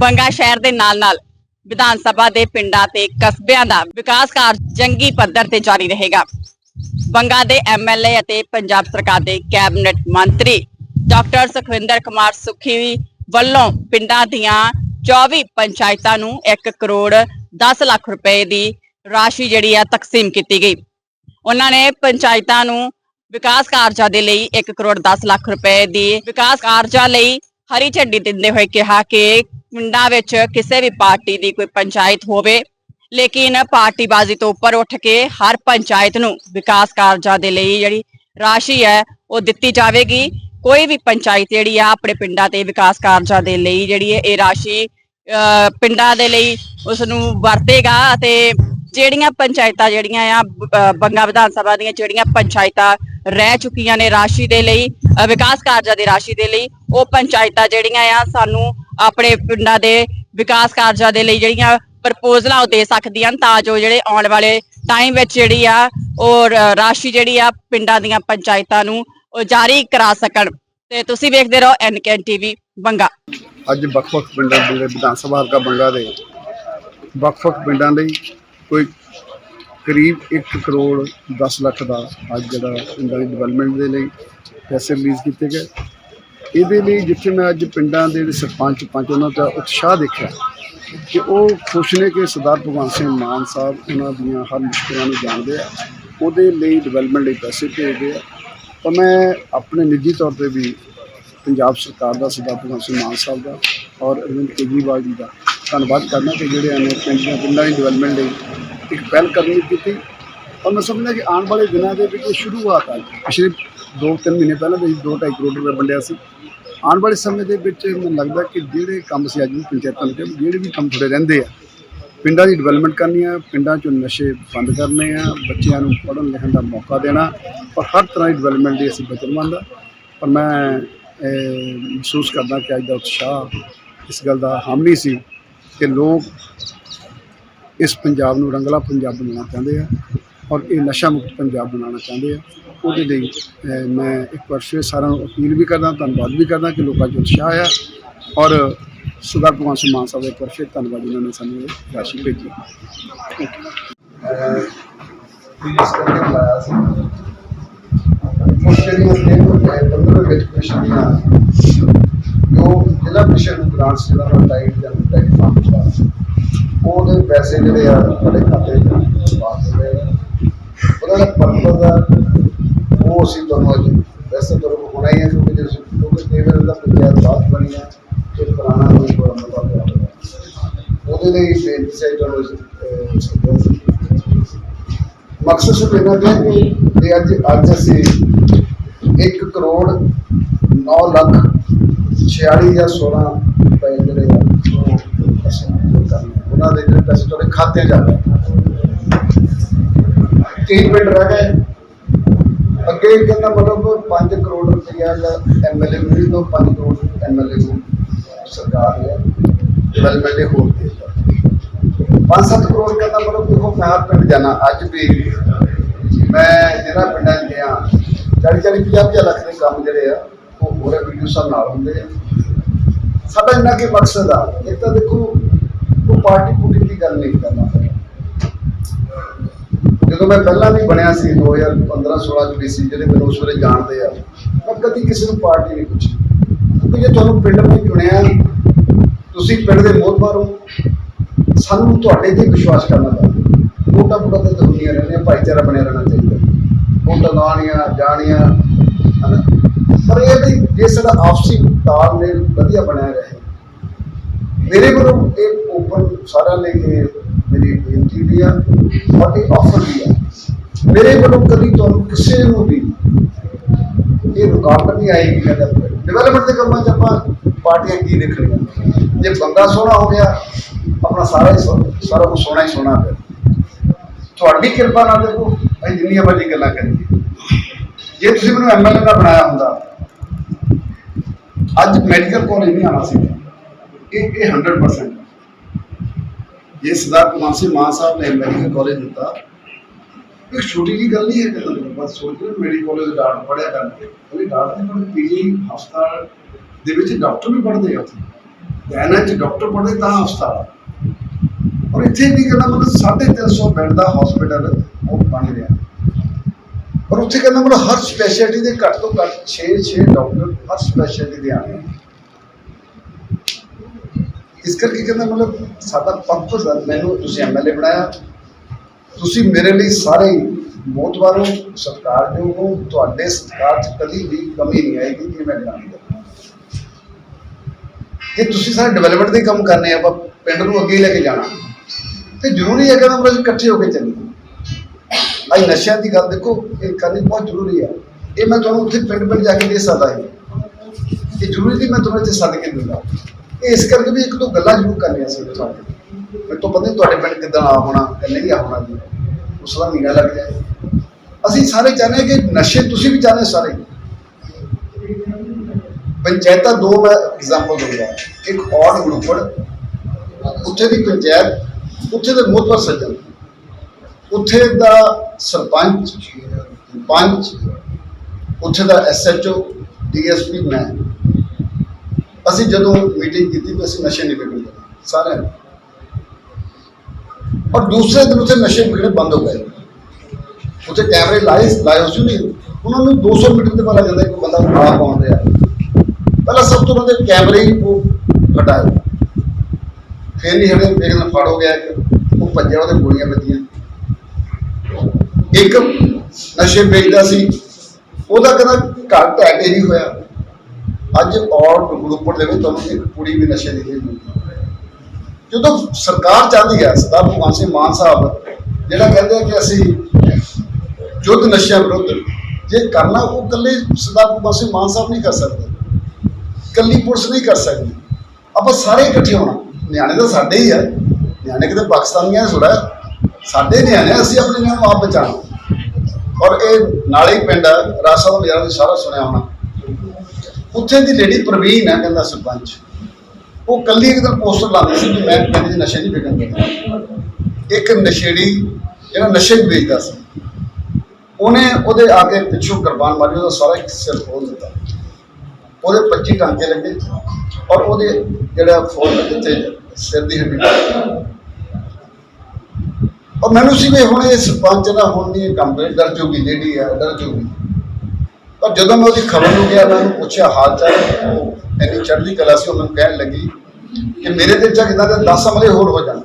ਬੰਗਾ ਸ਼ਹਿਰ ਦੇ ਨਾਲ-ਨਾਲ ਵਿਧਾਨ ਸਭਾ ਦੇ ਪਿੰਡਾਂ ਤੇ ਕਸਬਿਆਂ ਦਾ ਵਿਕਾਸ ਕਾਰਜ ਜੰਗੀ ਪੱਧਰ ਤੇ ਜਾਰੀ ਰਹੇਗਾ। ਬੰਗਾ ਦੇ ਐਮਐਲਏ ਅਤੇ ਪੰਜਾਬ ਸਰਕਾਰ ਦੇ ਕੈਬਨਿਟ ਮੰਤਰੀ ਡਾਕਟਰ ਸੁਖਵਿੰਦਰ ਕੁਮਾਰ ਸੁਖੀ ਵੱਲੋਂ ਪਿੰਡਾਂ ਦੀਆਂ 24 ਪੰਚਾਇਤਾਂ ਨੂੰ 1 ਕਰੋੜ 10 ਲੱਖ ਰੁਪਏ ਦੀ ਰਾਸ਼ੀ ਜਿਹੜੀ ਆ ਤਕਸੀਮ ਕੀਤੀ ਗਈ। ਉਹਨਾਂ ਨੇ ਪੰਚਾਇਤਾਂ ਨੂੰ ਵਿਕਾਸ ਕਾਰਜਾਂ ਦੇ ਲਈ 1 ਕਰੋੜ 10 ਲੱਖ ਰੁਪਏ ਦੀ ਵਿਕਾਸ ਕਾਰਜਾਂ ਲਈ ਹਰੀ ਝੰਡੀ ਦਿੰਦੇ ਹੋਏ ਕਿਹਾ ਕਿ ਪਿੰਡਾਂ ਵਿੱਚ ਕਿਸੇ ਵੀ ਪਾਰਟੀ ਦੀ ਕੋਈ ਪੰਚਾਇਤ ਹੋਵੇ ਲੇਕਿਨ ਪਾਰਟੀਬਾਜ਼ੀ ਤੋਂ ਉੱਪਰ ਉੱਠ ਕੇ ਹਰ ਪੰਚਾਇਤ ਨੂੰ ਵਿਕਾਸ ਕਾਰਜਾਂ ਦੇ ਲਈ ਜਿਹੜੀ ਰਾਸ਼ੀ ਹੈ ਉਹ ਦਿੱਤੀ ਜਾਵੇਗੀ। ਕੋਈ ਵੀ ਪੰਚਾਇਤ ਜਿਹੜੀ ਆ ਆਪਣੇ ਪਿੰਡਾਂ ਤੇ ਵਿਕਾਸ ਕਾਰਜਾਂ ਦੇ ਲਈ ਜਿਹੜੀ ਹੈ ਇਹ ਰਾਸ਼ੀ ਅਹ, ਪਿੰਡਾਂ ਦੇ ਲਈ ਉਸ ਨੂੰ ਵਰਤੇਗਾ ਅਤੇ ਜਿਹੜੀਆਂ ਪੰਚਾਇਤਾਂ ਜਿਹੜੀਆਂ ਆ ਅਹ, ਬੰਗਾ ਵਿਧਾਨ ਸਭਾ ਦੀਆਂ ਜਿਹੜੀਆਂ ਪੰਚਾਇਤਾਂ ਰਹਿ ਚੁੱਕੀਆਂ ਨੇ ਰਾਸ਼ੀ ਦੇ ਲਈ ਅਹ, ਵਿਕਾਸ ਕਾਰਜਾਂ ਦੀ ਰਾਸ਼ੀ ਦੇ ਲਈ ਉਹ ਪੰਚਾਇਤਾਂ ਜਿਹੜੀਆਂ ਆ ਸਾਨੂੰ ਆਪਣੇ ਪਿੰਡਾਂ ਦੇ ਵਿਕਾਸ ਕਾਰਜਾਂ ਦੇ ਲਈ ਜਿਹੜੀਆਂ ਪ੍ਰਪੋਜ਼ਲਾਂ ਉਹ ਦੇ ਸਕਦੀਆਂ ਹਨ ਤਾਂ ਜੋ ਜਿਹੜੇ ਆਉਣ ਵਾਲੇ ਟਾਈਮ ਵਿੱਚ ਜਿਹੜੀ ਆ ਉਹ ਰ- ਰਾਸ਼ੀ ਜਿਹੜੀ ਆ ਪਿੰਡਾਂ ਦੀਆਂ ਪੰਚਾਇਤਾਂ ਨੂੰ ਉਹ ਜਾਰੀ ਕਰਾ ਸਕਣ। ਤੇ ਤੁਸੀਂ ਵੇਖਦੇ ਰਹੋ ਐਨਕੇਐਨ ਟੀਵੀ ਬੰਗਾ। ਅੱਜ ਵੱਖ-ਵੱਖ ਪਿੰਡਾਂ ਦੇ ਵਿਧਾਨ ਸਭਾ ਹਲਕਾ ਬੰਗਾ ਦੇ ਵੱਖ-ਵੱਖ ਪਿੰਡਾਂ ਲਈ ਕੋਈ ਕਰੀਬ 1 ਕਰੋੜ 10 ਲੱਖ ਦਾ ਅੱਜ ਜਿਹੜਾ ਪਿੰਡਾਂ ਦੀ ਡਿਵੈਲਪਮੈਂਟ ਦੇ ਲਈ ਪੈਸੇ ਰਿਲੀਜ਼ ਕੀਤੇ ਗਏ। ਇਹਦੇ ਲਈ ਜਿੱਥੇ ਮੈਂ ਅੱਜ ਪਿੰਡਾਂ ਦੇ ਜਿਹੜੇ ਸਰਪੰਚ ਪੰਚ ਉਹਨਾਂ ਦਾ ਉਤਸ਼ਾਹ ਦੇਖਿਆ ਕਿ ਉਹ ਖੁਸ਼ ਨੇ ਕਿ ਸਰਦਾਰ ਭਗਵੰਤ ਸਿੰਘ ਮਾਨ ਸਾਹਿਬ ਉਹਨਾਂ ਦੀਆਂ ਹਰ ਮੁਸ਼ਕਲਾਂ ਨੂੰ ਜਾਣਦੇ ਆ, ਉਹਦੇ ਲਈ ਡਿਵੈਲਪਮੈਂਟ ਲਈ ਪੈਸੇ ਭੇਜਦੇ ਆ। ਤਾਂ ਮੈਂ ਆਪਣੇ ਨਿੱਜੀ ਤੌਰ ਤੇ ਵੀ ਪੰਜਾਬ ਸਰਕਾਰ ਦਾ, ਸਰਦਾਰ ਭਗਵੰਤ ਸਿੰਘ ਮਾਨ ਸਾਹਿਬ ਦਾ ਔਰ ਅਰਵਿੰਦ ਕੇਜਰੀਵਾਲ ਜੀ ਦਾ ਧੰਨਵਾਦ ਕਰਨਾ ਕਿ ਜਿਹੜੇ ਨੇ ਪਿੰਡਾਂ ਪਿੰਡਾਂ ਦੀ ਡਿਵੈਲਪਮੈਂਟ ਲਈ ਇੱਕ ਪਹਿਲ ਕਦਮੀ ਕੀਤੀ ਔਰ ਮੈਂ ਸਮਝਦਾ ਕਿ ਆਉਣ ਵਾਲੇ ਦਿਨਾਂ ਦੇ ਵਿੱਚ ਇਹ ਸ਼ੁਰੂਆਤ ਆ ਪਿਛਲੇ 2-3 ਮਹੀਨੇ ਪਹਿਲਾਂ ਵੀ 2.5 ਕਰੋੜ ਰੁਪਏ ਵੰਡਿਆ ਸੀ। ਆਉਣ ਵਾਲੇ ਸਮੇਂ ਦੇ ਵਿੱਚ ਮੈਨੂੰ ਲੱਗਦਾ ਕਿ ਜਿਹੜੇ ਕੰਮ ਸੀ ਅੱਜ ਵੀ ਪੰਚਾਇਤਾਂ ਦੇ ਜਿਹੜੇ ਵੀ ਕੰਮ ਥੋੜੇ ਰਹਿੰਦੇ ਆ, ਪਿੰਡਾਂ ਦੀ ਡਿਵੈਲਪਮੈਂਟ ਕਰਨੀ ਆ, ਪਿੰਡਾਂ 'ਚੋਂ ਨਸ਼ੇ ਬੰਦ ਕਰਨੇ ਆ, ਬੱਚਿਆਂ ਨੂੰ ਪੜ੍ਹਨ ਲਿਖਣ ਦਾ ਮੌਕਾ ਦੇਣਾ ਪਰ ਹਰ ਤਰ੍ਹਾਂ ਦੀ ਡਿਵੈਲਪਮੈਂਟ ਦੀ ਅਸੀਂ ਵਚਨਬੱਧ ਆ ਪਰ ਮੈਂ ਮਹਿਸੂਸ ਕਰਦਾ ਕਿ ਅੱਜ ਦਾ ਉਤਸ਼ਾਹ ਇਸ ਗੱਲ ਦਾ ਹਾਮੀ ਸੀ ਕਿ ਲੋਕ ਇਸ ਪੰਜਾਬ ਨੂੰ ਰੰਗਲਾ ਪੰਜਾਬ ਬਣਾਉਣਾ ਚਾਹੁੰਦੇ ਆ ਔਰ ਇਹ ਨਸ਼ਾ ਮੁਕਤ ਪੰਜਾਬ ਬਣਾਉਣਾ ਚਾਹੁੰਦੇ ਆ। ਉਹਦੇ ਲਈ ਮੈਂ ਇੱਕ ਵਾਰ ਫਿਰ ਸਾਰਿਆਂ ਨੂੰ ਅਪੀਲ ਵੀ ਕਰਦਾ, ਧੰਨਵਾਦ ਵੀ ਕਰਦਾ ਕਿ ਲੋਕਾਂ 'ਚ ਉਤਸ਼ਾਹ ਆ ਔਰ ਸਰਦਾਰ ਭਗਵੰਤ ਸਿੰਘ ਮਾਨ ਸਾਹਿਬ ਦਾ ਇੱਕ ਵਾਰ ਫਿਰ ਧੰਨਵਾਦ ਜਿਨ੍ਹਾਂ ਨੇ ਸਾਨੂੰ ਇਹ ਰਾਸ਼ੀ ਭੇਜੀ। ਬਿਜ਼ਨਸ ਕਰਕੇ ਬੁਲਾਇਆ ਸੀ ਕੁਝ ਜਿਹੜੀਆਂ ਸਟੇਟ ਬੰਦਰ ਵਿੱਚ ਕਮਿਸ਼ਨੀਆਂ ਜੋ ਜ਼ਿਲ੍ਹਾ ਕਮਿਸ਼ਨ ਗ੍ਰਾਂਟਸ ਜਿਹੜਾ ਟਾਈਟ ਜਾਂ ਟਾਈਟ ਫੰਡ ਉਹਦੇ ਪੈਸੇ ਜਿਹੜੇ ਆ ਸਾਡੇ ਖਾਤੇ 'ਚ ਵਾਪਸ ਹੋਏ ਆ। ਉਹਦਾ ਪਰਪਸ ਆ, ਉਹ ਅਸੀਂ ਤੁਹਾਨੂੰ ਅੱਜ ਵੈਸੇ ਤਾਂ ਹੋਣਾ ਹੀ ਹੈ ਕਿਉਂਕਿ ਜੇ ਕਿਉਂਕਿ ਕਈ ਵਾਰ ਪੰਚਾਇਤ ਬਾਤ ਬਣੀ ਆ, ਤੇ ਪੁਰਾਣਾ ਕੋਈ ਬੜਾ ਮਤਾ ਪਿਆ ਹੋਇਆ। ਉਹਦੇ ਲਈ ਬੇਨਤੀ ਸੀ ਤੁਹਾਨੂੰ ਮਕਸਦ ਸਿਰਫ ਇਹਨਾਂ ਦਾ ਕਿ ਇਹ ਅੱਜ ਅੱਜ ਅਸੀਂ 1 ਕਰੋੜ 9 ਲੱਖ 46 ਜਾਂ 16 ਰੁਪਏ ਜਿਹੜੇ ਆ ਉਹਨਾਂ ਦੇ ਜਿਹੜੇ ਪੈਸੇ ਤੁਹਾਡੇ ਖਾਤੇ 'ਚ ਆ ਕਈ ਪਿੰਡ ਰਹਿ ਗਏ। ਅੱਗੇ ਕਹਿੰਦਾ ਮਤਲਬ 5 ਕਰੋੜ ਰੁਪਇਆ ਜਾਂ ਐਮਐਲਏ ਨੂੰ ਵੀ 5 ਕਰੋੜ ਐਮਐਲਏ ਨੂੰ ਸਰਕਾਰ ਨੇ ਡਿਵੈਲਪਮੈਂਟ ਦੇ ਹੋਰ ਦਿੱਤਾ 5-7 ਕਰੋੜ ਕਹਿੰਦਾ ਮਤਲਬ ਦੇਖੋ ਮੈਂ ਹਰ ਪਿੰਡ ਜਾਣਾ, ਅੱਜ ਵੀ ਮੈਂ ਜਿਹੜਾ ਪਿੰਡਾਂ 'ਚ ਗਿਆ 40-40 50 ਲੱਖ ਦੇ ਕੰਮ ਜਿਹੜੇ ਆ, ਉਹ ਹੋਰੇ ਵੀਡੀਓ ਸਾਹਿਬ ਨਾਲ ਹੁੰਦੇ ਆ। ਸਾਡਾ ਇੰਨਾ ਕੀ ਮਕਸਦ ਆ? ਇਹ ਤਾਂ ਦੇਖੋ ਉਹ ਪਾਰਟੀ ਪੂਟੀ ਦੀ ਗੱਲ ਨਹੀਂ ਕਰਨਾ ਜਦੋਂ ਮੈਂ ਪਹਿਲਾਂ ਵੀ ਬਣਿਆ ਸੀ 2015-16 ਚ ਵੀ ਸੀ ਜਿਹੜੇ ਮੈਨੂੰ ਉਸ ਵੇਲੇ ਜਾਣਦੇ ਆ, ਮੈਂ ਕਦੀ ਕਿਸੇ ਨੂੰ ਪਾਰਟੀ ਨਹੀਂ ਪੁੱਛੀ। ਕਿਉਂਕਿ ਜੇ ਤੁਹਾਨੂੰ ਪਿੰਡ ਨੇ ਚੁਣਿਆ, ਤੁਸੀਂ ਪਿੰਡ ਦੇ ਮੋਹਤਬਾਰ ਹੋ ਸਾਨੂੰ ਤੁਹਾਡੇ ਤੇ ਵਿਸ਼ਵਾਸ ਕਰਨਾ ਪੈਂਦਾ ਵੋਟਾਂ ਵੋਟਾਂ ਤੇ ਦੁਨੀਆ ਰਹਿੰਦੀਆਂ, ਭਾਈਚਾਰਾ ਬਣਿਆ ਰਹਿਣਾ ਚਾਹੀਦਾ। ਵੋਟਾਂ ਲਾਉਣੀਆਂ, ਜਾਣੀਆਂ, ਹਨਾ? ਪਰ ਇਹ ਵੀ ਜੇ ਸਾਡਾ ਆਪਸੀ ਤਾਲਮੇਲ ਵਧੀਆ ਬਣਿਆ ਰਹੇ, ਮੇਰੇ ਵੱਲੋਂ ਇਹ ਓਪਨ ਸਾਰਿਆਂ ਲਈ ਇਹ ਮੇਰੀ ਬੇਨਤੀ ਵੀ ਆ ਔਰ ਇਹ ਆਫਰ ਵੀ ਆ। ਮੇਰੇ ਵੱਲੋਂ ਕਦੀ ਤੁਹਾਨੂੰ ਕਿਸੇ ਨੂੰ ਵੀ ਇਹ ਰੁਕਾਵਟ ਨਹੀਂ ਆਏਗੀ ਕਹਿੰਦਾ ਡਿਵੈਲਪਮੈਂਟ ਦੇ ਕੰਮਾਂ 'ਚ ਆਪਾਂ ਪਾਰਟੀਆਂ ਕੀ ਦੇਖਣੀਆਂ? ਜੇ ਬੰਦਾ ਸੋਹਣਾ ਹੋ ਗਿਆ, ਆਪਣਾ ਸਾਰਾ ਹੀ ਸੋ- ਸਾਰਾ ਕੁਝ ਸੋਹਣਾ ਹੀ ਸੋਹਣਾ ਫਿਰ। ਤੁਹਾਡੀ ਕਿਰਪਾ ਨਾਲ ਦੇਖੋ, ਅਸੀਂ ਜਿੰਨੀਆਂ ਮਰਜ਼ੀ ਗੱਲਾਂ ਕਰੀਏ। ਜੇ ਤੁਸੀਂ ਮੈਨੂੰ ਐਮਐਲਏ ਦਾ ਬਣਾਇਆ ਹੁੰਦਾ, ਅੱਜ ਮੈਡੀਕਲ ਕਾਲਜ ਨਹੀਂ ਆਣਾ ਸੀ। ਇਹ ਇਹ 100% ਜੇ ਸਰਦਾਰ ਕੁਮਾਰ ਸਿੰਘ ਮਾਨ ਸਾਹਿਬ ਨੇ ਮੈਡੀਕਲ ਕਾਲਜ ਦਿੱਤਾ ਇਹ ਛੋਟੀ ਜੀ ਗੱਲ ਨਹੀਂ ਹੈ ਕਿ ਤੁਹਾਨੂੰ ਬਸ ਸੋਚ ਲਓ ਮੈਡੀਕਲ ਕਾਲਜ ਦਾ ਡਾਕਟਰ ਪੜਿਆ ਕਰਨਗੇ ਉਹਨੇ ਡਾਕਟਰ ਨੇ ਪੜ੍ਹੇ, ਪੀਜੀ ਹਸਪਤਾਲ ਦੇ ਵਿੱਚ ਡਾਕਟਰ ਵੀ ਪੜ੍ਹਦੇ ਆ ਉੱਥੇ ਹਰਿਆਣਾ ਚ ਡਾਕਟਰ ਪੜ੍ਹਦੇ ਤਾਂ ਹਸਪਤਾਲ ਆ। ਔਰ ਇੱਥੇ ਵੀ ਕਹਿੰਦਾ ਮਤਲਬ 350 ਬੈੱਡ ਦਾ ਹਸਪੀਟਲ ਉਹ ਬਣ ਰਿਹਾ ਔਰ ਉੱਥੇ ਕਹਿੰਦਾ ਮਤਲਬ ਹਰ ਸਪੈਸ਼ਲਿਟੀ ਦੇ ਘੱਟ ਤੋਂ ਘੱਟ 6 6 ਡਾਕਟਰ ਹਰ ਸਪੈਸ਼ਲਿਟੀ ਦੇ ਆਣੇ ਆ। ਇਸ ਕਰਕੇ ਕਹਿੰਦਾ ਮਤਲਬ ਸਾਡਾ ਪਰਪਸ ਹੈ ਮੈਨੂੰ ਤੁਸੀਂ ਐਮਐਲਏ ਬਣਾਇਆ। ਤੁਸੀਂ ਮੇਰੇ ਲਈ ਸਾਰੇ ਮੋਤਬਾਰ ਹੋ, ਸਤਿਕਾਰਯੋਗ ਹੋ, ਤੁਹਾਡੇ ਸਤਿਕਾਰ 'ਚ ਕਦੀ ਵੀ ਕਮੀ ਨਹੀਂ ਆਏਗੀ ਕਿ ਮੈਂ ਗ੍ਰਾਂਟ ਜੇ ਤੁਸੀਂ ਸਾਰੇ ਡਿਵੈਲਪਮੈਂਟ ਦੇ ਕੰਮ ਕਰਨੇ ਆ, ਆਪਾਂ ਪਿੰਡ ਨੂੰ ਅੱਗੇ ਲੈ ਕੇ ਜਾਣਾ। ਤੇ ਜ਼ਰੂਰੀ ਹੈ ਕਿ ਨਾ ਮਤਲਬ ਇਕੱਠੇ ਹੋ ਕੇ ਚੱਲੀਏ। ਆਈ ਨਸ਼ਿਆਂ ਦੀ ਗੱਲ ਦੇਖੋ, ਇਹ ਕਰਨੀ ਬਹੁਤ ਜ਼ਰੂਰੀ ਹੈ। ਇਹ ਮੈਂ ਤੁਹਾਨੂੰ ਉੱਥੇ ਪਿੰਡ ਪਿੰਡ ਜਾ ਕੇ ਦੇ ਸਕਦਾ ਹਾਂ। ਇਹ ਜ਼ਰੂਰੀ ਨਹੀਂ ਮੈਂ ਤੁਹਾਨੂੰ ਇੱਥੇ ਸੱਦ ਕੇ ਦਿੰਦਾ। ਇਸ ਕਰਕੇ ਵੀ ਇੱਕ ਦੋ ਗੱਲਾਂ ਜ਼ਰੂਰ ਕਰਨੀਆਂ ਸੀ ਤੁਹਾਡੇ ਮੈਨੂੰ ਤਾਂ ਪਤਾ ਨਹੀਂ ਤੁਹਾਡੇ ਪਿੰਡ ਕਿੱਦਾਂ ਆ ਹੋਣਾ ਜਾਂ ਨਹੀਂ ਆ ਹੋਣਾ ਜੀ। ਉਸ ਦਾ ਨੀਗਾ ਲੱਗ ਜਾਏ। ਅਸੀਂ ਸਾਰੇ ਚਾਹੁੰਦੇ ਹਾਂ ਕਿ ਨਸ਼ੇ, ਤੁਸੀਂ ਵੀ ਚਾਹੁੰਦੇ ਹੋ ਸਾਰੇ? ਪੰਚਾਇਤਾਂ ਦੋ ਮੈਂ ਐਗਜ਼ਾਮਪਲ ਦਊਂਗਾ। ਇੱਕ ਔਰ ਗਰੁੱਪੜ, ਉੱਥੇ ਦੀ ਪੰਚਾਇਤ, ਉੱਥੇ ਦੇ ਮੋਤਵਰ ਸੱਜਣ। ਉੱਥੇ ਦਾ ਸਰਪੰਚ, ਪੰਚ, ਉੱਥੇ ਦਾ ਐਸਐਚਓ ਡੀਐਸਪੀ ਮੈਂ। ਅਸੀਂ ਜਦੋਂ ਮੀਟਿੰਗ ਕੀਤੀ ਤਾਂ ਅਸੀਂ ਨਸ਼ੇ ਨਹੀਂ ਵਿਕਣ ਸਾਰਿਆਂ ਨੇ। ਔਰ ਦੂਸਰੇ ਦਿਨ ਉੱਥੇ ਨਸ਼ੇ ਵਿਕਣੇ ਬੰਦ ਹੋ ਗਏ। ਉੱਥੇ ਕੈਮਰੇ ਲਾਏ ਲਾਏ ਹੋਏ ਸੀ ਨਹੀਂ ਉਹਨਾਂ ਨੂੰ 200 ਮੀਟਰ ਤੇ ਪਤਾ ਜਾਂਦਾ ਕਿ ਬੰਦਾ ਖਾ ਪਾਉਣ ਰਿਹਾ ਪਹਿਲਾਂ ਸਭ ਤੋਂ ਪਹਿਲੇ ਕੈਮਰੇ ਹੀ ਉਹ ਹਟਾਏ। ਫਿਰ ਨਹੀਂ ਹਟੇ ਇੱਕ ਫੜ ਹੋ ਗਿਆ ਇੱਕ। ਉਹ ਭੱਜਿਆ, ਉਹਦੇ ਗੋਲੀਆਂ ਵੱਜੀਆਂ। ਇੱਕ ਨਸ਼ੇ ਵੇਚਦਾ ਸੀ। ਉਹਦਾ ਕਹਿੰਦਾ ਘਰ ਢਹਿ ਢੇਰੀ ਹੋਇਆ। ਅੱਜ ਔਰ ਗਰੁੱਪ ਦੇ ਵਿੱਚ ਤੁਹਾਨੂੰ ਇੱਕ ਕੁੜੀ ਵੀ ਨਸ਼ੇ ਦੀ ਨਹੀਂ ਜਦੋਂ ਸਰਕਾਰ ਚਾਹੁੰਦੀ ਹੈ, ਸਰਦਾਰ ਭਗਵਾਨ ਸਿੰਘ ਮਾਨ ਸਾਹਿਬ ਜਿਹੜਾ ਕਹਿੰਦੇ ਆ ਕਿ ਅਸੀਂ ਯੁੱਧ ਨਸ਼ਿਆਂ ਵਿਰੁੱਧ ਜੇ ਕਰਨਾ, ਉਹ ਇਕੱਲੇ ਸਰਦਾਰ ਭਗਵਾਨ ਸਿੰਘ ਮਾਨ ਸਾਹਿਬ ਨਹੀਂ ਕਰ ਸਕਦੇ। ਇਕੱਲੀ ਪੁਲਿਸ ਨਹੀਂ ਕਰ ਸਕਦੀ। ਆਪਾਂ ਸਾਰੇ ਇਕੱਠੇ ਹੋਣਾ। ਨਿਆਣੇ ਤਾਂ ਸਾਡੇ ਹੀ ਆ। ਨਿਆਣੇ ਕਿਤੇ ਪਾਕਿਸਤਾਨੀਆਂ ਦੇ ਥੋੜਾ ਸਾਡੇ ਨਿਆਣੇ ਅਸੀਂ ਆਪਣੇ ਨਿਆਣੇ ਨੂੰ ਆਪ ਬਚਾਉਣਾ। ਔਰ ਇਹ ਨਾਲੇ ਹੀ ਪਿੰਡ ਆ, ਰਾਸਾ ਦਾ ਮੇਰਾ ਸਾਰਾ ਸੁਣਿਆ ਹੋਣਾ। ਉੱਥੇ ਦੀ ਲੇਡੀ ਪ੍ਰਵੀਨ ਹੈ, ਕਹਿੰਦਾ ਸਰਪੰਚ। ਉਹ ਕੱਲੀ ਇੱਕ ਦਿਨ ਪੋਸਟਰ ਲਾਉਂਦੀ ਸੀ ਕਿ ਮੈਂ ਕਹਿੰਦੇ ਨਸ਼ੇ ਨਹੀਂ ਵਿਕਣ ਦਿੰਦਾ ਇੱਕ ਨਸ਼ੇੜੀ, ਜਿਹੜਾ ਨਸ਼ੇ ਵੀ ਵੇਚਦਾ ਸੀ, ਉਹਨੇ ਉਹਦੇ ਆ ਕੇ ਪਿੱਛੋਂ ਕੁਰਬਾਨ ਮਾਰੀ, ਉਹਦਾ ਸਾਰਾ ਸਿਰ ਖੋਲ ਦਿੱਤਾ। ਉਹਦੇ 25 ਟਾਂਕੇ ਲੱਗੇ ਔਰ ਉਹਦੇ ਜਿਹੜਾ ਫੋਨ ਦਿੱਤੇ ਸਿਰ ਦੀ ਹੱਡੀ ਔਰ ਮੈਨੂੰ ਸੀ ਵੀ ਹੁਣ ਇਹ ਸਰਪੰਚ ਦਾ ਹੁਣ ਨਹੀਂ ਇਹ ਕੰਮ ਕਰੇ ਡਰ ਜੂਗੀ ਲੇਡੀ ਆ ਡਰ ਜੂਗੀ ਪਰ ਜਦੋਂ ਮੈਂ ਉਹਦੀ ਖਬਰ ਨੂੰ ਗਿਆ, ਮੈਂ ਉਹਨੂੰ ਪੁੱਛਿਆ, ਹਾਲ ਚਾਲ? ਉਹ ਇੰਨੀ ਚੜ੍ਹਦੀ ਕਲਾ ਸੀ, ਉਹ ਮੈਨੂੰ ਕਹਿਣ ਲੱਗੀ ਕਿ ਮੇਰੇ ਦਿਲ 'ਚ ਕਿਦਾਂ ਦੇ 10 ਅਮਲੇ ਹੋਰ ਹੋ ਜਾਣ।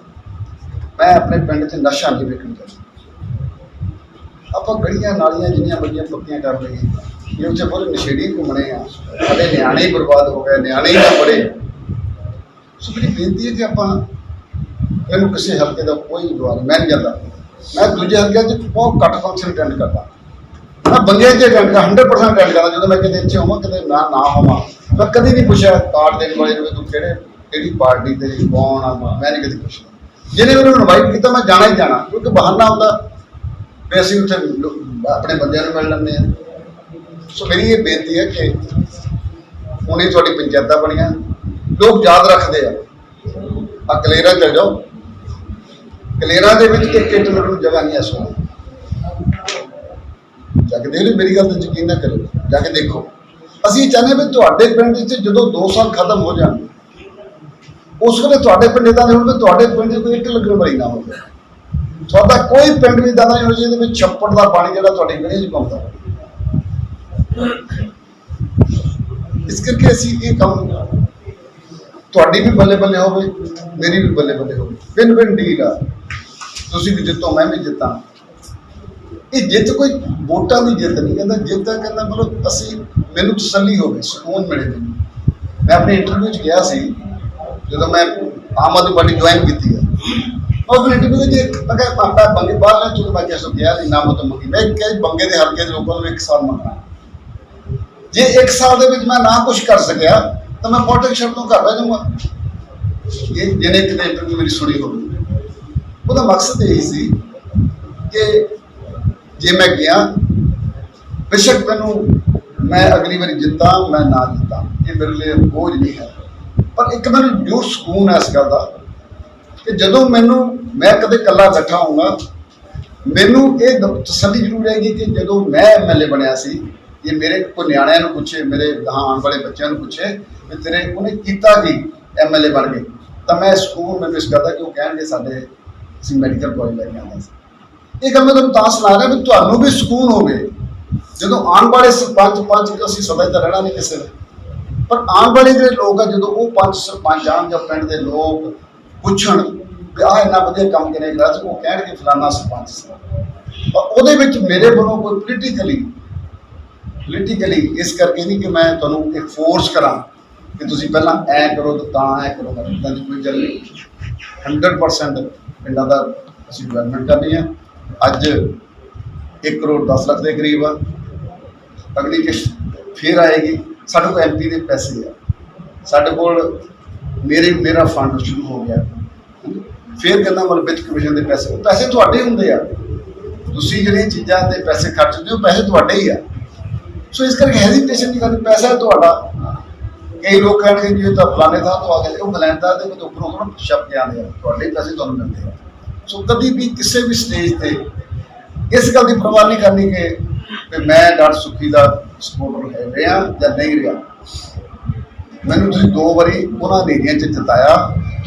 ਮੈਂ ਆਪਣੇ ਪਿੰਡ 'ਚ ਨਸ਼ਾ ਨਹੀਂ ਵੇਖਣ ਚਾਹੁੰਦਾ ਆਪਾਂ ਗਲੀਆਂ ਨਾਲੀਆਂ ਜਿੰਨੀਆਂ ਵੱਡੀਆਂ ਪੱਕੀਆਂ ਕਰ ਲਈਏ ਇਹ ਉੱਥੇ ਬਹੁਤ ਨਸ਼ੇੜੀ ਘੁੰਮਣੇ ਆ। ਸਾਡੇ ਨਿਆਣੇ ਹੀ ਬਰਬਾਦ ਹੋ ਗਏ, ਨਿਆਣੇ ਹੀ ਨਾ ਪੜੇ ਸੋ ਮੇਰੀ ਬੇਨਤੀ ਹੈ ਕਿ ਆਪਾਂ ਮੈਨੂੰ ਕਿਸੇ ਹਲਕੇ ਦਾ ਕੋਈ ਜਵਾਬ ਮੈਂ ਨਹੀਂ ਜਾਂਦਾ। ਮੈਂ ਦੂਜੇ ਹਲਕਿਆਂ 'ਚ ਬਹੁਤ ਘੱਟ ਫੰਕਸ਼ਨ ਅਟੈਂਡ ਕਰਦਾ। ਮੈਂ ਬੰਦਿਆਂ 'ਚ ਅਟੈਂਡ 100% ਅਟੈਂਡ ਕਰਦਾ ਜਦੋਂ ਮੈਂ ਕਿਤੇ ਇੱਥੇ ਹੋਵਾਂ, ਕਿਤੇ ਨਾ ਨਾ ਹੋਵਾਂ। ਮੈਂ ਕਦੀ ਨਹੀਂ ਪੁੱਛਿਆ ਕਾਰਡ ਦੇਣ ਵਾਲੇ ਨੂੰ ਤੂੰ ਕਿਹੜੇ ਕਿਹੜੀ ਪਾਰਟੀ ਤੇਰੀ ਕੌਣ ਆ, ਮੈਂ ਨਹੀਂ ਕਦੀ ਪੁੱਛਦਾ ਜਿਹਨੇ ਮੈਨੂੰ ਇਨਵਾਈਟ ਕੀਤਾ, ਮੈਂ ਜਾਣਾ ਹੀ ਜਾਣਾ, ਕਿਉਂਕਿ ਬਹਾਨਾ ਹੁੰਦਾ। ਵੀ ਅਸੀਂ ਉੱਥੇ ਆਪਣੇ ਬੰਦਿਆਂ ਨੂੰ ਮਿਲ ਲੈਂਦੇ ਆ। ਸੋ ਮੇਰੀ ਇਹ ਬੇਨਤੀ ਹੈ ਕਿ ਹੁਣੇ ਤੁਹਾਡੀ ਪੰਚਾਇਤਾਂ ਬਣੀਆਂ। ਲੋਕ ਯਾਦ ਰੱਖਦੇ ਆ। ਆ ਕਲੇਰਾ ਚਲ ਜਾਓ। ਕਲੇਰਾ ਦੇ ਵਿੱਚ ਇੱਕ ਨੂੰ ਜਗ੍ਹਾ ਨਹੀਂ ਐ ਸੋ ਜਾ ਕੇ ਦੇਖ ਲਓ, ਮੇਰੀ ਗੱਲ ਤੇ ਯਕੀਨ ਨਾ ਕਰੋ ਜਾ ਕੇ ਦੇਖੋ। ਅਸੀਂ ਚਾਹੁੰਦੇ ਵੀ ਤੁਹਾਡੇ ਪਿੰਡ ਵਿੱਚ ਜਦੋਂ 2 ਸਾਲ ਖਤਮ ਹੋ ਜਾਣ, ਉਸ ਵੇਲੇ ਤੁਹਾਡੇ ਪਿੰਡ ਇਦਾਂ ਦੇ ਹੋਣ ਵੀ ਤੁਹਾਡੇ ਪਿੰਡ 'ਚ ਕੋਈ ਇੱਕ ਲੱਗਣ ਵਾਲੀ ਨਾ ਹੋਵੇ। ਤੁਹਾਡਾ ਕੋਈ ਪਿੰਡ ਵੀ ਇਦਾਂ ਦਾ ਹੋਣਾ ਜਿਹਦੇ ਵਿੱਚ ਛੱਪੜ ਦਾ ਪਾਣੀ ਜਿਹੜਾ ਤੁਹਾਡੇ ਗਲੀ 'ਚ ਪਾਉਂਦਾ ਇਸ ਕਰਕੇ ਅਸੀਂ ਇਹ ਕੰਮ ਤੁਹਾਡੀ ਵੀ ਬੱਲੇ ਬੱਲੇ ਹੋਵੇ, ਮੇਰੀ ਵੀ ਬੱਲੇ ਬੱਲੇ ਹੋਵੇ। ਵਿਨ ਵਿਨ ਡੀਲ ਆ। ਤੁਸੀਂ ਵੀ ਜਿੱਤੋ, ਮੈਂ ਵੀ ਜਿੱਤਾਂ। ਇਹ ਜਿੱਤ ਕੋਈ ਵੋਟਾਂ ਦੀ ਜਿੱਤ ਨਹੀਂ, ਕਹਿੰਦਾ ਜਿੱਤ ਹੈ ਕਹਿੰਦਾ ਮਤਲਬ ਅਸੀਂ ਮੈਨੂੰ ਤਸੱਲੀ ਹੋਵੇ, ਸਕੂਨ ਮਿਲੇ ਮੈਨੂੰ। ਮੈਂ ਆਪਣੇ ਇੰਟਰਵਿਊ 'ਚ ਗਿਆ ਸੀ, ਜਦੋਂ ਮੈਂ ਆਮ ਆਦਮੀ ਪਾਰਟੀ ਜੁਆਇਨ ਕੀਤੀ ਹੈ ਉਸ ਇੰਟਰਵਿਊ ਦੇ ਮੈਂ ਕਿਹਾ, ਪਾਪਾ ਬੰਗੇ ਬਾਹਰ ਲੈ ਚੁੱਕ ਮੈਂ ਕਿਹਾ, ਸੋ ਗਿਆ ਨਹੀਂ ਨਾਮ ਤੋਂ ਮੰਗੀ। ਮੈਂ ਕਿਹਾ, ਜੀ ਬੰਗੇ ਦੇ ਹਲਕੇ ਦੇ ਲੋਕਾਂ ਨੂੰ ਇੱਕ ਸਾਲ ਮੰਗਣਾ। ਜੇ ਇੱਕ ਸਾਲ ਦੇ ਵਿੱਚ ਮੈਂ ਨਾ ਕੁਝ ਕਰ ਸਕਿਆ, ਤਾਂ ਮੈਂ ਪੋਲਿਟਿਕਸ ਤੋਂ ਘਰ ਬਹਿ ਜਾਊਂਗਾ। ਇਹ ਜਿਹਨੇ ਕਿਤੇ ਇੰਟਰਵਿਊ ਮੇਰੀ ਸੁਣੀ ਹੋਵੇ। ਉਹਦਾ ਮਕਸਦ ਇਹ ਸੀ ਕਿ ਜੇ ਮੈਂ ਗਿਆ, ਬੇਸ਼ੱਕ ਮੈਨੂੰ, ਮੈਂ ਅਗਲੀ ਵਾਰੀ ਜਿੱਤਾਂ, ਮੈਂ ਨਾ ਜਿੱਤਾਂ। ਇਹ ਮੇਰੇ ਲਈ ਬੋਝ ਨਹੀਂ ਹੈ। ਪਰ ਇੱਕ ਮੈਨੂੰ ਜ਼ਰੂਰ ਸਕੂਨ ਹੈ ਇਸ ਗੱਲ ਦਾ ਕਿ ਜਦੋਂ ਮੈਨੂੰ, ਮੈਂ ਕਦੇ ਇਕੱਲਾ ਬੈਠਾ ਹੋਊਗਾ, ਮੈਨੂੰ ਇਹ ਤਸੱਲੀ ਜ਼ਰੂਰ ਰਹੇਗੀ ਕਿ ਜਦੋਂ ਮੈਂ ਐਮਐਲਏ ਬਣਿਆ ਸੀ, ਇਹ ਮੇਰੇ ਕੋ ਨਿਆਣਿਆਂ ਨੂੰ ਪੁੱਛੇ, ਮੇਰੇ ਗਾਂ ਆਉਣ ਵਾਲੇ ਬੱਚਿਆਂ ਨੂੰ ਪੁੱਛੇ ਕਿ ਤੇਰੇ ਉਹਨੇ ਕੀਤਾ ਕੀ ਐਮਐਲਏ ਬਣ ਗਏ ਤਾਂ ਮੈਂ ਸਕੂਲ ਮੈਂ ਵਿਸ਼ ਕਰਦਾ ਕਿ ਉਹ ਕਹਿਣਗੇ ਸਾਡੇ ਅਸੀਂ ਮੈਡੀਕਲ ਕਾਲਜ ਲੈ ਕੇ ਆਉਂਦੇ ਸੀ। ਇਹ ਗੱਲ ਮੈਂ ਤੁਹਾਨੂੰ ਤਾਂ ਸੁਣਾ ਰਿਹਾ ਵੀ ਤੁਹਾਨੂੰ ਵੀ ਸਕੂਨ ਹੋਵੇ ਜਦੋਂ ਆਉਣ ਵਾਲੇ ਸਰਪੰਚ ਪੰਚ ਅਸੀਂ ਸਦਾ ਤਾਂ ਰਹਿਣਾ ਨਹੀਂ ਕਿਸੇ ਨੇ ਪਰ ਆਉਣ ਵਾਲੇ ਜਿਹੜੇ ਲੋਕ ਆ, ਜਦੋਂ ਉਹ ਪੰਚ ਸਰਪੰਚ ਆਉਣ ਜਾਂ ਪਿੰਡ ਦੇ ਲੋਕ ਪੁੱਛਣ ਵੀ ਆਹ ਇੰਨਾ ਵਧੀਆ ਕੰਮ ਕਰੇਗਾ ਤੇ ਉਹ ਕਹਿਣਗੇ ਫਲਾਨਾ ਸਰਪੰਚ ਪਰ ਉਹਦੇ ਵਿੱਚ ਮੇਰੇ ਵੱਲੋਂ ਕੋਈ ਪੋਲੀਟੀਕਲੀ ਪੋਲੀਟੀਕਲੀ ਇਸ ਕਰਕੇ ਨਹੀਂ ਕਿ ਮੈਂ ਤੁਹਾਨੂੰ ਇੱਕ ਫੋਰਸ ਕਰਾਂ ਕਿ ਤੁਸੀਂ ਪਹਿਲਾਂ ਐ ਕਰੋ ਤੇ ਤਾਂ ਐ ਕਰੋ, ਤਾਂ ਦੀ ਕੋਈ ਗੱਲ ਨਹੀਂ। 100% ਪਿੰਡਾਂ ਦਾ ਅਸੀਂ ਡਿਵੈਲਪਮੈਂਟ ਕਰਨੀ ਹੈ ਅੱਜ 1 ਕਰੋੜ 10 ਲੱਖ ਦੇ ਕਰੀਬ ਆ। ਅਗਲੀ ਕਿਸ਼ਤ ਫਿਰ ਆਏਗੀ। ਸਾਡੇ ਕੋਲ ਐਮਪੀ ਦੇ ਪੈਸੇ ਆ। ਸਾਡੇ ਕੋਲ ਮੇਰੇ ਮੇਰਾ ਫੰਡ ਸ਼ੁਰੂ ਹੋ ਗਿਆ। ਫਿਰ ਕਹਿੰਦਾ ਮਤਲਬ ਵਿੱਚ ਕਮਿਸ਼ਨ ਦੇ ਪੈਸੇ। ਉਹ ਪੈਸੇ ਤੁਹਾਡੇ ਹੁੰਦੇ ਆ। ਤੁਸੀਂ ਜਿਹੜੀਆਂ ਚੀਜ਼ਾਂ ਤੇ ਪੈਸੇ ਖਰਚਦੇ ਹੋ ਪੈਸੇ ਤੁਹਾਡੇ ਹੀ ਆ। ਸੋ ਇਸ ਕਰਕੇ ਹੈਜ਼ਿਟੇਸ਼ਨ ਨਹੀਂ ਕਰਨੀ। ਪੈਸਾ ਤੁਹਾਡਾ। ਕਈ ਲੋਕ ਕਹਿਣਗੇ ਜੀ ਇਹ ਤਾਂ ਫਲਾਣੇ ਥਾਂ ਤੋਂ ਆ ਗਏ ਉਹ ਬਲੈਂਦਾ ਤੇ ਕੋਈ ਉੱਪਰੋਂ ਥੋੜਾ ਸ਼ਬਦ ਆਉਂਦੇ ਆ। ਤੁਹਾਡੇ ਪੈਸੇ ਤੁਹਾਨੂੰ ਮਿਲਦੇ ਆ। ਸੋ ਕਦੀ ਵੀ ਕਿਸੇ ਵੀ ਸਟੇਜ ਤੇ ਇਸ ਗੱਲ ਦੀ ਪਰਵਾਹ ਨਹੀਂ ਕਰਨੀ ਕਿ ਮੈਂ ਡਾਕਟਰ ਸੁਖੀ ਦਾ ਸਪੋਰਟਰ ਹੈ ਰਿਹਾ ਜਾਂ ਨਹੀਂ ਰਿਹਾ। ਮੈਨੂੰ ਤੁਸੀਂ ਦੋ ਵਾਰੀ ਉਹਨਾਂ ਏਰੀਆ 'ਚ ਜਿਤਾਇਆ,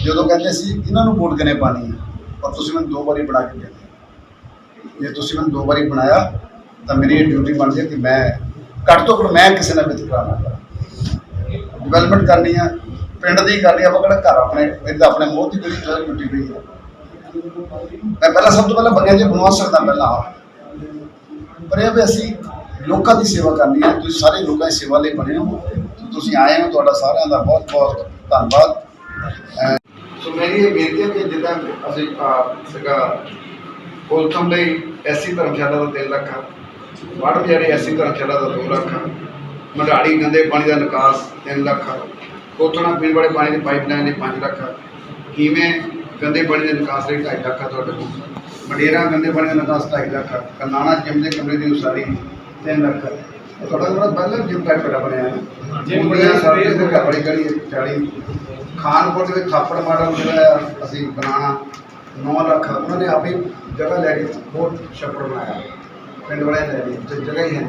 ਜਦੋਂ ਕਹਿੰਦੇ ਸੀ ਇਹਨਾਂ ਨੂੰ ਵੋਟ ਕਿਨੇ ਪਾਣੀ ਹੈ, ਪਰ ਤੁਸੀਂ ਮੈਨੂੰ ਦੋ ਵਾਰੀ ਬਣਾ ਕੇ ਦਿੱਤੇ। ਜੇ ਤੁਸੀਂ ਮੈਨੂੰ ਦੋ ਵਾਰੀ ਬਣਾਇਆ, ਤਾਂ ਮੇਰੀ ਇਹ ਡਿਊਟੀ ਬਣਦੀ ਹੈ ਕਿ ਮੈਂ ਘੱਟ ਤੋਂ ਘੱਟ ਮੈਂ ਕਿਸੇ ਨਾਲ ਵਿਤਕਰਾ ਨਾ ਕਰਾਂ। ਡਿਵੈਲਪਮੈਂਟ ਕਰਨੀ ਆ, ਪਿੰਡ ਦੀ ਕਰਨੀ ਆਪਾਂ ਕਿਹੜਾ ਘਰ ਆਪਣੇ ਮੇਰੇ ਤਾਂ ਆਪਣੇ ਮੋਹ ਦੀ ਜਿਹੜੀ ਡਿਊਟੀ ਪਈ ਹੈ ਮੈਂ ਪਹਿਲਾਂ ਸਭ ਤੋਂ ਪਹਿਲਾਂ ਬੰਗਿਆ ਜੀ ਬਣਵਾ ਸਕਦਾ ਪਹਿਲਾਂ ਪਰ ਇਹ ਵੀ ਅਸੀਂ ਲੋਕਾਂ ਦੀ ਸੇਵਾ ਕਰਨੀ ਹੈ। ਤੁਸੀਂ ਸਾਰੇ ਲੋਕਾਂ ਦੀ ਸੇਵਾ ਲਈ ਬਣੇ ਹੋ। ਤੁਸੀਂ ਆਏ ਹੋ ਤੁਹਾਡਾ ਸਾਰਿਆਂ ਦਾ ਬਹੁਤ ਬਹੁਤ ਧੰਨਵਾਦ। ਸੋ ਮੇਰੀ ਇਹ ਬੇਨਤੀ ਹੈ ਕਿ ਜਿੱਦਾਂ ਅਸੀਂ ਅਹ, ਕੋਲਥਮ ਲਈ ਐਸੀ ਧਰਮਸ਼ਾਲਾ ਦਾ 3 ਲੱਖ ਵੜ ਜਿਹੜੇ ਐਸੀ ਧਰਮਸ਼ਾਲਾ ਦਾ 2 ਲੱਖ ਮੰਡਾੜੀ ਗੰਦੇ ਪਾਣੀ ਦਾ ਨਿਕਾਸ 3 ਲੱਖ ਕੋਤਣਾ ਪੀਣ ਵਾਲੇ ਪਾਣੀ ਦੀ ਪਾਈਪਲਾਈਨ ਲਈ 5 ਲੱਖ ਕਿਵੇਂ ਗੰਦੇ ਪਾਣੀ ਦੇ ਨਿਕਾਸ ਲਈ 2.5 ਲੱਖ ਆ ਤੁਹਾਡੇ ਕੋਲ। ਮਡੇਰਾ ਗੰਦੇ ਪਾਣੀ ਦਾ ਨਿਕਾਸ 2.5 ਲੱਖ ਆ। ਕਰਨਾਣਾ ਜਿਮ ਦੇ ਕਮਰੇ ਦੀ ਉਸਾਰੀ 3 ਲੱਖ ਆ। ਇਹ ਤੁਹਾਡਾ ਥੋੜਾ ਪਹਿਲਾਂ ਜਿਮ ਟਾਈਪ ਦਾ ਬਣਿਆ ਹੈ ਜਿਮ ਬਣਿਆ ਸਾਰੇ ਦੇ ਵਾਲੀ ਗਲੀ 40 ਖਾਨਪੁਰ ਦੇ ਵਿੱਚ ਥਾਪੜ ਮਾਡਲ ਜਿਹੜਾ ਆ ਅਸੀਂ ਬਣਾਉਣਾ। 9 ਲੱਖ ਉਹਨਾਂ ਨੇ ਆਪੇ ਜਗ੍ਹਾ ਲੈ ਕੇ ਬਹੁਤ ਛੱਪੜ ਬਣਾਇਆ। ਪਿੰਡ ਵਾਲਿਆਂ ਨੇ ਲੈ ਲਈ। ਤੇ ਜਗ੍ਹਾ ਹੀ ਹੈ।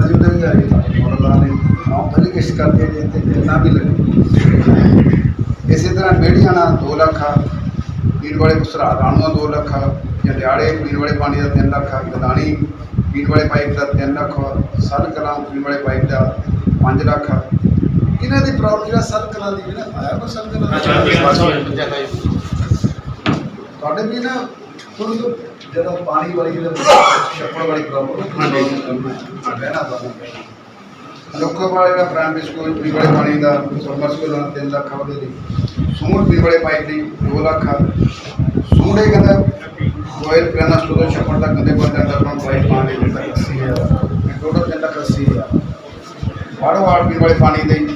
ਅਸੀਂ ਉਹਦੇ ਵੀ ਆਏ ਮਾਡਲ ਲਾ ਲਈ ਨਾ ਪਹਿਲੀ ਕਿਸ਼ਤ ਕਰਦੇ ਜੇ ਤੇ ਜਿੰਨਾ ਵੀ ਲੱਗੇ। ਇਸੇ ਤਰ੍ਹਾਂ ਮੇੜੀਆਣਾ 2 ਲੱਖ ਆ ਪੀਣ ਵਾਲੇ ਘਸਰਾ ਰਾਣੂਆ 2 ਲੱਖ ਆ ਜੰਡਿਆਲੇ ਪੀਣ ਵਾਲੇ ਪਾਣੀ ਦਾ 3 ਲੱਖ ਆ ਗਦਾਣੀ ਪੀਣ ਵਾਲੇ ਪਾਈਪ ਦਾ 3 ਲੱਖ ਆ ਸਰ ਕਲਾਂ ਪੀਣ ਵਾਲੇ ਪਾਈਪ ਦਾ 5 ਲੱਖ। ਆ ਇਹਨਾਂ ਦੀ ਪ੍ਰੋਬਲਮ ਜਿਹੜਾ ਸਰ ਕਲਾਂ ਦੀ ਜਿਹੜਾ ਆਇਆ ਕੋ ਸਰ ਕਲਾਂ ਤੁਹਾਡੇ ਵੀ ਨਾ ਥੋੜੀ ਜਦੋਂ ਪਾਣੀ ਵਾਲੀ ਜਦੋਂ ਛੱਪੜ ਵਾਲੀ ਪ੍ਰੋਬਲਮ ਰਹਿਣਾ ਤੁਹਾਨੂੰ ਲੋਕਾਂ ਵਾਲੇ ਦਾ ਪ੍ਰਾਇਮਰੀ ਸਕੂਲ ਪੀ ਵਾਲੇ ਪਾਣੀ ਦਾ ਸਮਰ ਸਕੂਲ ਦਾ 3 ਲੱਖ ਉਹਦੇ ਲਈ ਸੂਣ ਪੀ ਵਾਲੇ ਪਾਈਪ ਦੀ 2 ਲੱਖ ਸੂੜੇ ਕਹਿੰਦਾ ਕੋਇਲ ਪਿਆਨਾ ਸਟੋਰ ਤੋਂ ਛੱਪੜ ਤੱਕ ਕਦੇ ਬੰਦ ਅੰਦਰ ਤੋਂ ਪਾਈਪ ਪਾਣੀ ਦੇ ਤੱਕ 80000 ਟੋਟਲ 3 ਲੱਖ 80000 ਵਾੜੋ ਵਾੜ ਪੀ ਵਾਲੇ ਪਾਣੀ ਦੇ।